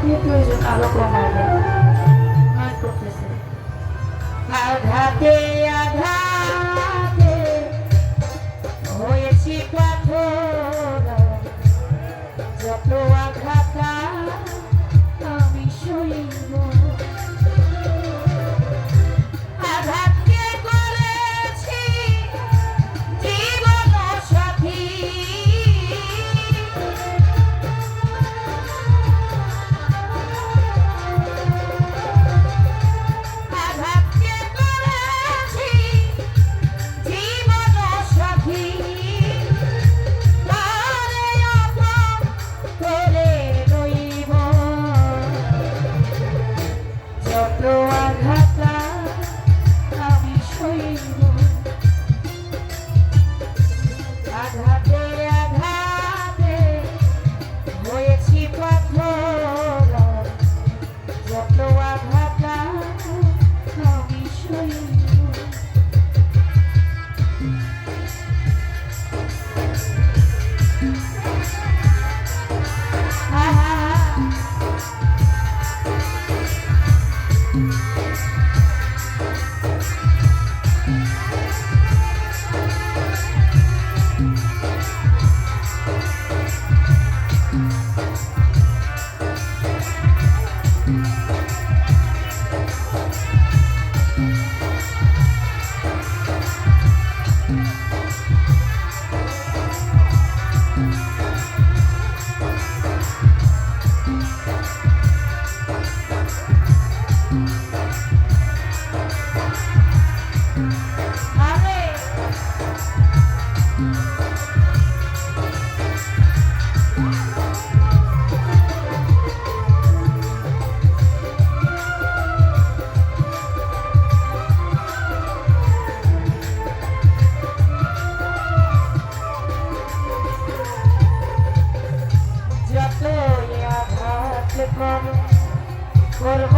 দিয়ে প্রয়োজন আলো কমাবে আর করব